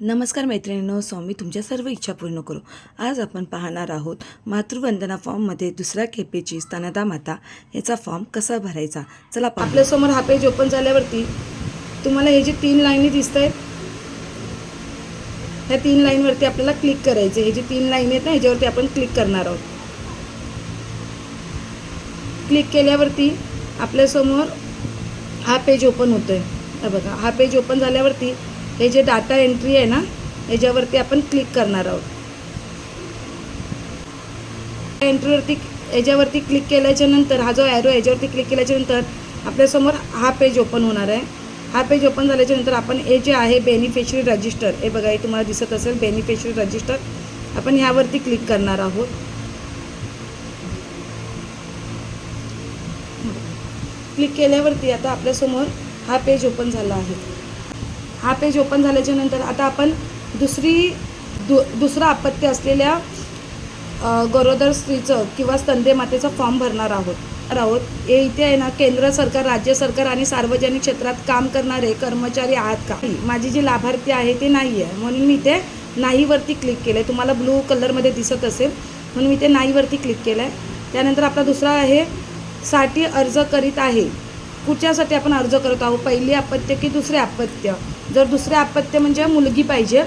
नमस्कार मैत्रिणींनो स्वामी तुमच्या सर्व इच्छा पूर्ण करू. आज आपण पाहणार आहोत मातृवंदना फॉर्ममध्ये दुसऱ्या खेपेची स्तनदा माता याचा फॉर्म कसा भरायचा? चला आपल्यासमोर हा पेज ओपन झाल्यावरती तुम्हाला हे जे तीन लाईनी दिसत आहेत ह्या तीन लाईनवरती आपल्याला क्लिक करायचे हे जे तीन लाईन आहेत ना ह्याच्यावरती आपण क्लिक करणार आहोत. क्लिक केल्यावरती आपल्यासमोर हा पेज ओपन होतो आहे बघा हा पेज ओपन झाल्यावरती हे जे डाटा एंट्री आहे ना याच्यावरती आपण क्लिक करणार आहोत. एंट्रीवरती याच्यावरती क्लिक केल्याच्यानंतर हा जो ॲरो याच्यावरती क्लिक केल्याच्यानंतर आपल्यासमोर हा पेज ओपन होणार आहे. हा पेज ओपन झाल्याच्यानंतर आपण हे जे आहे बेनिफिशरी रजिस्टर हे बघा हे तुम्हाला दिसत असेल बेनिफिशरी रजिस्टर आपण ह्यावरती क्लिक करणार आहोत. क्लिक केल्यावरती आता आपल्यासमोर हा पेज ओपन झाला आहे. हा पेज ओपन झाल्याच्यानंतर आता आपण दुसरी दु दुसरं अपत्य असलेल्या गरोदर स्त्रीचं किंवा स्तंदे मातेचं फॉर्म भरणार आहोत. आहोत. हे इथे आहे ना केंद्र सरकार राज्य सरकार आणि सार्वजनिक क्षेत्रात काम करणारे कर्मचारी आहात का? माझी जी लाभार्थी आहे ते नाही आहे म्हणून मी इथे नाहीवरती क्लिक केलं आहे तुम्हाला ब्लू कलरमध्ये दिसत असेल. म्हणून मी इथे नाहीवरती क्लिक केलं आहे त्यानंतर आपला दुसरा आहे साठी अर्ज करीत आहे. कुठच्यासाठी आपण अर्ज करत आहोत? पहिली अपत्य की दुसरे अपत्य जर दुसरे अपत्य म्हणजे मुलगी पाहिजे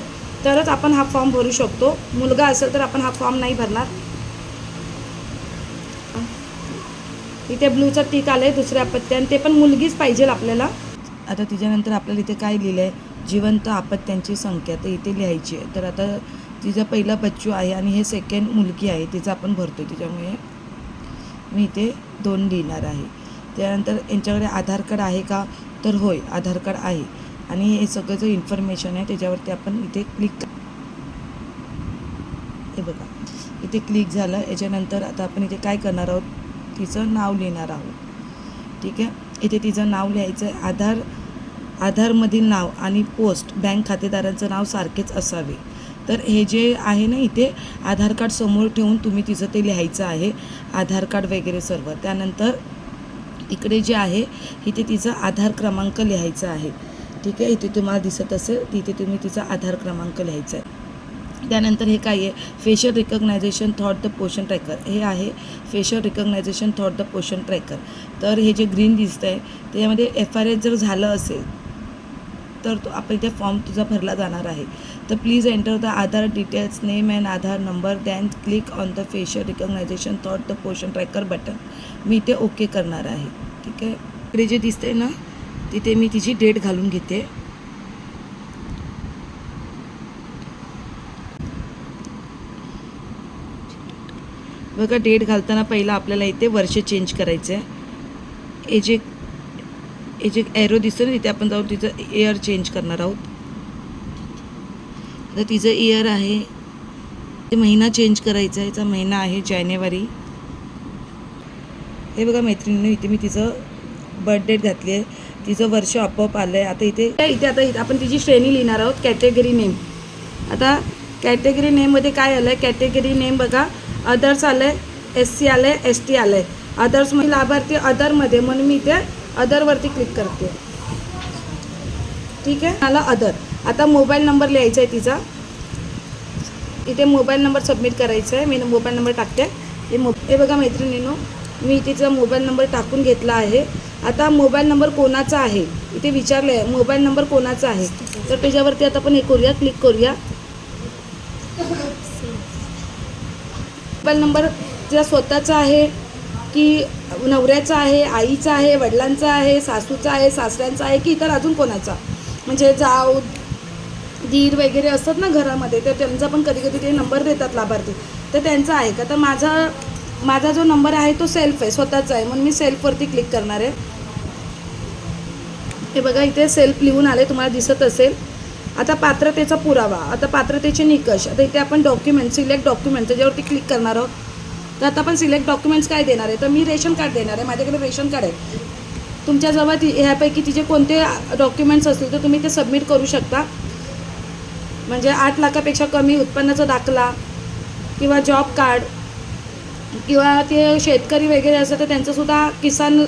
तरच आपण हा फॉर्म भरू शकतो. मुलगा असेल तर आपण हा फॉर्म नाही भरणार. इथे ब्लूचं टीक आलं आहे दुसऱ्या अपत्य आणि ते पण मुलगीच पाहिजे आपल्याला. आता तिच्यानंतर आपल्याला इथे काय लिहिलं आहे जिवंत आपत्यांची संख्या. तर इथे लिहायची आहे. तर आता तिचा पहिला बच्चू आहे आणि हे सेकंड मुलगी आहे. तिचं आपण भरतो त्याच्यामुळे मी इथे दोन लिहिणार आहे. त्यानंतर यांच्याकडे आधार कार्ड आहे का? तर होय आधार कार्ड आहे. आणि हे सगळं जो इन्फॉर्मेशन आहे त्याच्यावरती आपण इथे क्लिक हे बघा. इथे क्लिक झालं. याच्यानंतर आता आपण इथे काय करणार आहोत? तिचं नाव लिहिणार आहोत. ठीक आहे? इथे तिचं नाव लिहायचं आहे. आधार आधारमधील नाव आणि पोस्ट बँक खातेदारांचं नाव सारखेच असावे. तर हे जे आहे ना इथे आधार कार्ड समोर ठेवून तुम्ही तिचं ते लिहायचं आहे. आधार कार्ड वगैरे सर्व. त्यानंतर इकडे जे आहे इथे तिचा आधार क्रमांक लिहायचा आहे. ठीक आहे? इथे तुम्हाला दिसत असेल तिथे तुम्ही तिचा आधार क्रमांक लिहायचा आहे. त्यानंतर हे काय आहे? Facial recognition thought the Poshan tracker हे आहे facial recognition thought the Poshan tracker तर हे जे ग्रीन दिसतं आहे त्याच्यामध्ये एफ आर एस जर झालं असेल तर तो आपण इथे फॉर्म तुझा भरला जाणार आहे. तर please enter the Aadhaar details name and Aadhaar number then click on the facial recognition thought the Poshan tracker button मी इथे ओके करणार आहे. ठीक आहे? इकडे जे दिसते ना तिथे मी तिची डेट घालून घेते. बघा डेट घालताना पहिला आपल्याला इथे वर्ष चेंज करायचं आहे हे जे हे जे एरो दिसतं ना तिथे आपण जाऊन तिचं एअर चेंज करणार आहोत. तर तिचं इयर आहे. ते महिना चेंज करायचा आहे. याचा महिना आहे जानेवारी. हे बघा मैत्रिणीनं इथे मी तिचं बर्थ डेट घातली आहे. तिचं वर्ष आपोआप आलं आहे आता इथे इथे आता इथे आपण तिची श्रेणी लिहिणार आहोत. कॅटेगरी नेम आता कॅटेगरी नेममध्ये काय आलं आहे कॅटेगरी नेम बघा. अदर्स आलं आहे एस सी आलं आहे एस टी आलं आहे अदर्समध्ये लाभार्थी अदरमध्ये म्हणून मी इथे अदरवरती क्लिक करते. ठीक आहे? मला अदर आता मोबाईल नंबर लिहायचा आहे तिचा. इथे मोबाईल नंबर सबमिट करायचा आहे. मी मोबाईल नंबर टाकते. हे मो हे बघा मैत्रिणीनो मी तिचा मोबाईल नंबर टाकून घेतला आहे. आता मोबाईल नंबर कोणाचा आहे? इथे विचारलं आहे मोबाईल नंबर कोणाचा आहे? तर त्याच्यावरती आता आपण हे करूया क्लिक करूया. मोबाईल नंबर तिचा स्वतःचा आहे की नवऱ्याचा आहे आईचा आहे वडिलांचा आहे सासूचा आहे सासऱ्यांचा आहे की इतर अजून कोणाचा? म्हणजे जाऊ दीर वगैरे असतात ना घरामध्ये तर त्यांचा पण कधी कधी ते नंबर देतात लाभार्थी. तर त्यांचा आहे का? तर माझा माझा जो नंबर आहे तो सेल्फ आहे स्वतःचा आहे. म्हणून मी सेल्फवरती क्लिक करणार आहे. हे बघा इथे सेल्फ लिहून आले तुम्हाला दिसत असेल. आता पात्रतेचा पुरावा आता पात्रतेचे निकष. आता इथे आपण डॉक्युमेंट सिलेक्ट डॉक्युमेंट त्याच्यावरती क्लिक करणार आहोत. तर आता आपण सिलेक्ट डॉक्युमेंट्स काय देणार आहे? तर मी रेशन कार्ड देणार आहे. माझ्याकडे रेशन कार्ड आहे. तुमच्याजवळ ती ह्यापैकी तिचे कोणते डॉक्युमेंट्स असतील तर तुम्ही ते सबमिट करू शकता. म्हणजे आठ लाखापेक्षा कमी उत्पन्नाचा दाखला किंवा जॉब कार्ड किंवा ते शेतकरी वगैरे असं तर त्यांचंसुद्धा किसान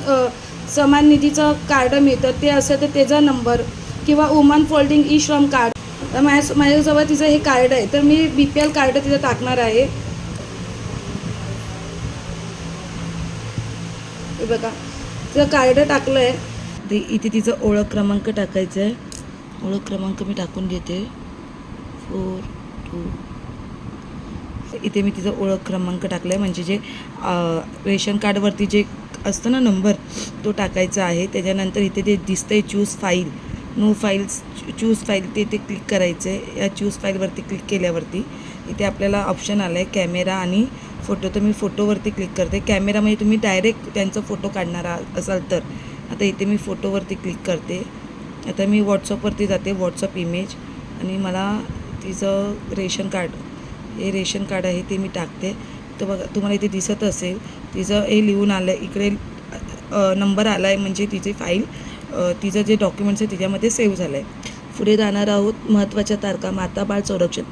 समान निधीचं कार्ड मिळतं. ते असं तर त्याचा नंबर किंवा woman folding E Shram card. तर माझ्या माझ्याजवळ तिचं हे कार्ड आहे. तर मी बी पी एल कार्ड तिथं टाकणार आहे. हे बघा तिचं कार्ड टाकलं आहे ते इथे तिचं ओळख क्रमांक टाकायचं आहे ओळख क्रमांक मी टाकून घेते. Four two. इथे मी तिचा ओळख क्रमांक टाकला आहे म्हणजे जे रेशन कार्डवरती जे असतं ना नंबर तो टाकायचा आहे. त्याच्यानंतर इथे ते दिसतंय choose file no files choose file ते ते क्लिक करायचं आहे या चूज फाईलवरती क्लिक केल्यावरती इथे आपल्याला ऑप्शन आलं आहे कॅमेरा आणि फोटो तर मी फोटोवरती क्लिक करते. कॅमेरामध्ये म्हणजे तुम्ही डायरेक्ट त्यांचा फोटो काढणार असाल तर. आता इथे मी फोटोवरती क्लिक करते. आता मी व्हॉट्सअपवरती जाते. व्हॉट्सअप इमेज आणि मला तिचं रेशन कार्ड हे रेशन कार्ड आहे ते मी टाकते. तर बघा तुम्हाला इथे दिसत असेल तिचं हे लिहून आलं आहे इकडे नंबर आला आहे म्हणजे तिची फाईल तिचं जे डॉक्युमेंट्स आहे तिच्यामध्ये सेव्ह झालं आहे पुढे जाणार आहोत महत्त्वाच्या तारखा माता बाळ संरक्षण.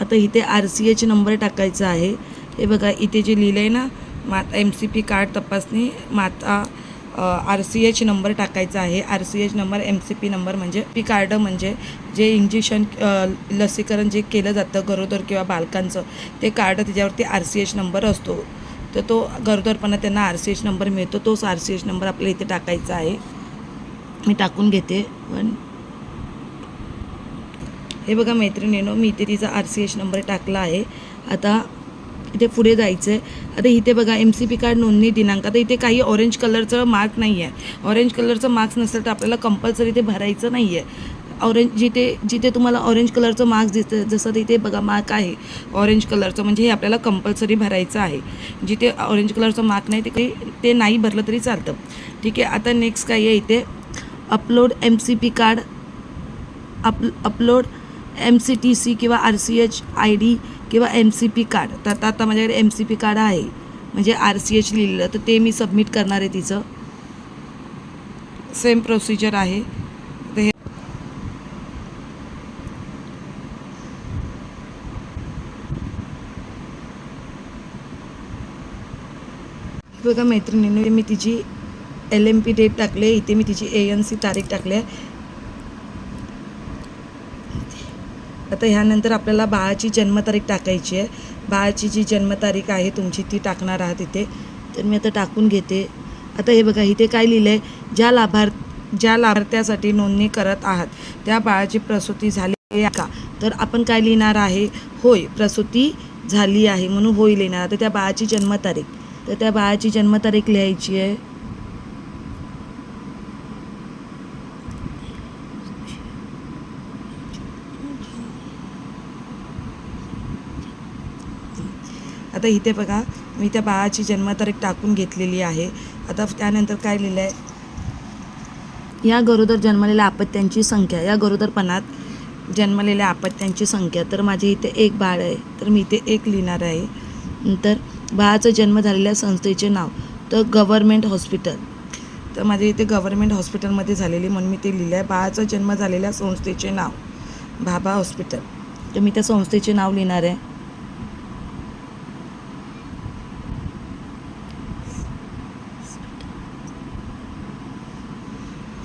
आता इथे आर सी एच नंबर टाकायचा आहे. हे बघा इथे जे लिहिलं आहे ना माता एम सी पी कार्ड तपासणी माता आर सी एच नंबर टाकायचा आहे. R C H number M C P number म्हणजे पी कार्ड म्हणजे जे इंजेक्शन लसीकरण जे केलं जातं गरोदर किंवा बालकांचं ते कार्ड त्याच्यावरती आर सी एच नंबर असतो. तर तो गरोदरपणा त्यांना आर सी एच नंबर मिळतो. तोच आर सी एच नंबर आपल्या इथे टाकायचा आहे. मी टाकून घेते. पण हे बघा मैत्रिणीनो मी इथे तिचा आर सी एच नंबर टाकला आहे. आता इथे पुढे जायचं आहे आता इथे बघा एम सी पी कार्ड नोंदणी दिनांक. आता इथे काही ऑरेंज कलरचं मार्क नाही आहे ऑरेंज कलरचं मार्क्स नसेल तर आपल्याला कंपल्सरी ते भरायचं नाही आहे ऑरेंज जिथे जिथे तुम्हाला ऑरेंज कलरचं मार्क्स दिसतं जसं तिथे बघा मार्क आहे. ऑरेंज कलरचं म्हणजे हे आपल्याला कंपल्सरी भरायचं आहे. जिथे ऑरेंज कलरचं मार्क नाही ते काही ते नाही भरलं तरी चालतं. ठीक आहे आता नेक्स्ट काय आहे इथे? Upload M C P card up upload M C T C किंवा R C H I D किंवा एम सी पी कार्ड तर आता आता माझ्याकडे एम सी पी कार्ड आहे. म्हणजे आर सी एच लिहिलेलं. तर ते मी सबमिट करणार आहे तिचं. सेम प्रोसिजर आहे. तर हे बघा मैत्रिणीने मी तिची एल एम पी डेट टाकली आहे. इथे मी तिची ए एन सी तारीख टाकली आहे. आता ह्यानंतर आपल्याला बाळाची जन्मतारीख टाकायची आहे. बाळाची जी जन्मतारीख आहे तुमची ती टाकणार आहात इथे. तर मी आता टाकून घेते. आता हे बघा इथे काय लिहिलं आहे ज्या लाभार्थ ज्या लाभार्थ्यासाठी नोंदणी करत आहात त्या बाळाची प्रसूती झाली आहे का? तर आपण काय लिहिणार आहे? होय प्रसूती झाली आहे म्हणून होय लिहिणार आता त्या बाळाची जन्मतारीख. तर त्या बाळाची जन्मतारीख लिहायची आहे. आता इथे बघा मी त्या बाळाची जन्मतारीख टाकून घेतलेली आहे. आता त्यानंतर काय लिहिलं आहे या गरोदर जन्मलेल्या अपत्यांची संख्या. या गरोदरपणात जन्मलेल्या अपत्यांची संख्या. तर माझे इथे एक बाळ आहे. तर मी इथे एक लिहिणार आहे. नंतर बाळाचा जन्म झालेल्या संस्थेचे नाव. तर गव्हर्मेंट हॉस्पिटल. तर माझे इथे गव्हर्मेंट हॉस्पिटलमध्ये झालेली म्हणून मी ते लिहिलं आहे बाळाचा जन्म झालेल्या संस्थेचे नाव. भाभा हॉस्पिटल. तर मी त्या संस्थेचे नाव लिहिणार आहे.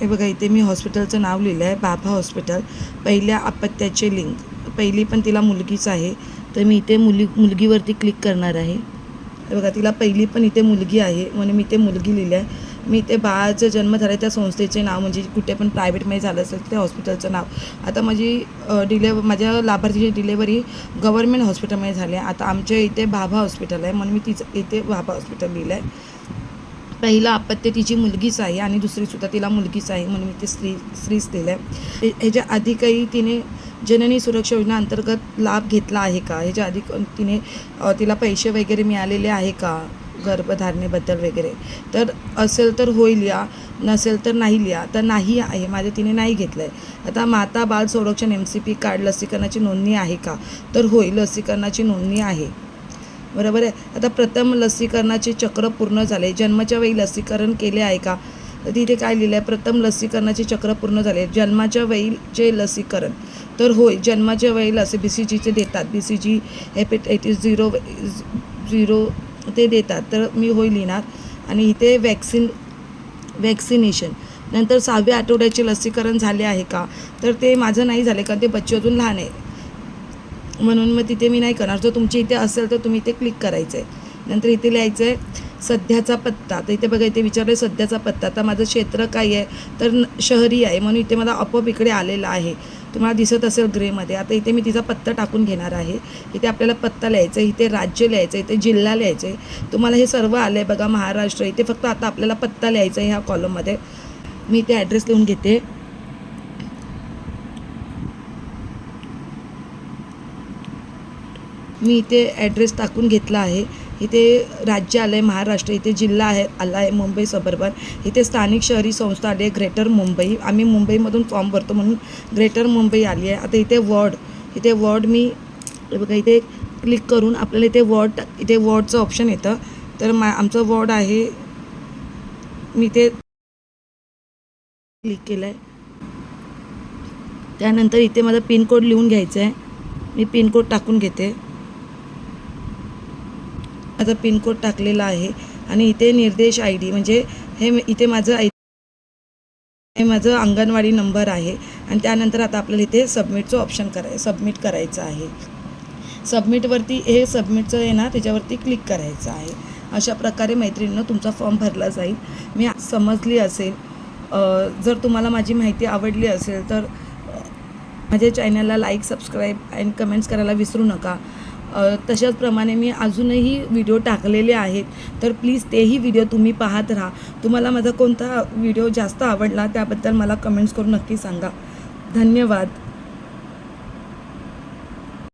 हे बघा इथे मी हॉस्पिटलचं नाव लिहिलं आहे बाबा हॉस्पिटल. पहिल्या अपत्याचे लिंक. पहिली पण तिला मुलगीच आहे. तर मी इथे मुली मुलगीवरती क्लिक करणार आहे. हे बघा तिला पहिली पण इथे मुलगी आहे. म्हणून मी इथे मुलगी लिहिली आहे मी इथे बाळाचं जन्म झाला त्या संस्थेचे नाव म्हणजे कुठे पण प्रायव्हेटमध्ये झालं असेल त्या हॉस्पिटलचं नाव. आता माझी डिलेव माझ्या लाभार्थीची डिलेवरी गव्हर्मेंट हॉस्पिटलमध्ये झाली आहे. आता आमच्या इथे बाबा हॉस्पिटल आहे. म्हणून मी तिचं इथे बाबा हॉस्पिटल लिहिलं आहे पहिलं अपत्य तिची मुलगीच आहे आणि दुसरीसुद्धा तिला मुलगीच आहे म्हणून मी ते स्त्री स्त्रीच दिलं आहे ह्याच्या आधी काही तिने जननी सुरक्षा योजना अंतर्गत लाभ घेतला आहे का? ह्याच्या आधी क- तिने तिला पैसे वगैरे मिळालेले आहे का? गर्भधारणेबद्दल वगैरे. तर असेल तर होईल या नसेल तर नाही लिहा तर नाही आहे माझ्या तिने नाही घेतलं आहे आता माता बाल संरक्षण एम सी पी कार्ड लसीकरणाची नोंदणी आहे का? तर होय लसीकरणाची नोंदणी आहे. बरोबर आहे. आता प्रथम लसीकरणाचे चक्र पूर्ण झाले. जन्माच्या वेळी लसीकरण केले आहे का? तर तिथे काय लिहिलं आहे प्रथम लसीकरणाचे चक्र पूर्ण झाले. जन्माच्या वेळीचे लसीकरण. तर होय जन्माच्या वेळी लसी बी सी जीचे देतात. B C G hepatitis zero zero ते देतात. तर मी होय लिहिणार. आणि इथे वॅक्सिन वॅक्सिनेशन नंतर सहाव्या आठवड्याचे लसीकरण झाले आहे का? तर ते माझं नाही झाले कारण ते बच्चे अजून लहान आहे. म्हणून मग तिथे मी नाही करणार. जो तुमच्या इथे असेल तर तुम्ही इथे क्लिक करायचं आहे नंतर इथे लिहायचं आहे सध्याचा पत्ता. तर इथे बघा इथे विचारलं सध्याचा पत्ता. तर माझं क्षेत्र काय आहे? तर न- शहरी आहे. म्हणून इथे मला आपोआप इकडे आलेला आहे. तुम्हाला दिसत असेल ग्रेमध्ये आता इथे मी तिचा पत्ता टाकून घेणार आहे. इथे आपल्याला पत्ता लिहायचा आहे इथे राज्य लिहायचं आहे इथे जिल्हा लिहायचं आहे तुम्हाला हे सर्व आलं आहे बघा महाराष्ट्र. इथे फक्त आता आपल्याला पत्ता लिहायचा आहे ह्या कॉलममध्ये मी इथे ॲड्रेस लिहून घेते. मी इथे ॲड्रेस टाकून घेतला आहे. इथे राज्य आलं आहे महाराष्ट्र इथे जिल्हा आहे आला आहे मुंबई सबर्बन इथे स्थानिक शहरी संस्था आली आहे ग्रेटर मुंबई आम्ही मुंबईमधून फॉर्म भरतो म्हणून ग्रेटर मुंबई आली आहे. आता इथे वॉर्ड इथे वॉर्ड मी बघा इथे क्लिक करून आपल्याला इथे वॉर्ड इथे वॉर्डचं ऑप्शन येतं. तर मा आमचं वॉर्ड आहे मी इथे क्लिक केलं आहे त्यानंतर इथे माझा पिनकोड लिहून घ्यायचा आहे मी पिनकोड टाकून घेते. माझा पिनकोड टाकलेला आहे आणि इथे निर्देश आय डी म्हणजे हे इथे माझं आय हे माझं अंगणवाडी नंबर आहे आणि त्यानंतर आता आपल्याला इथे सबमिटचं ऑप्शन कराय सबमिट करायचं आहे. सबमिटवरती हे सबमिटचं आहे ना त्याच्यावरती क्लिक करायचं आहे. अशा प्रकारे मैत्रिणीनं तुमचा फॉर्म भरला जाईल. मी समजली असेल. जर तुम्हाला माझी माहिती आवडली असेल तर माझ्या चॅनलला लाईक सबस्क्राईब अँड कमेंट्स करायला विसरू नका. तशाचप्रमाणे मी अजूनही व्हिडिओ टाकलेले आहेत. तर प्लीज तेही व्हिडिओ तुम्ही पाहत राहा. तुम्हाला माझा कोणता व्हिडिओ जास्त आवडला त्याबद्दल मला कमेंट्स करून नक्की सांगा. धन्यवाद.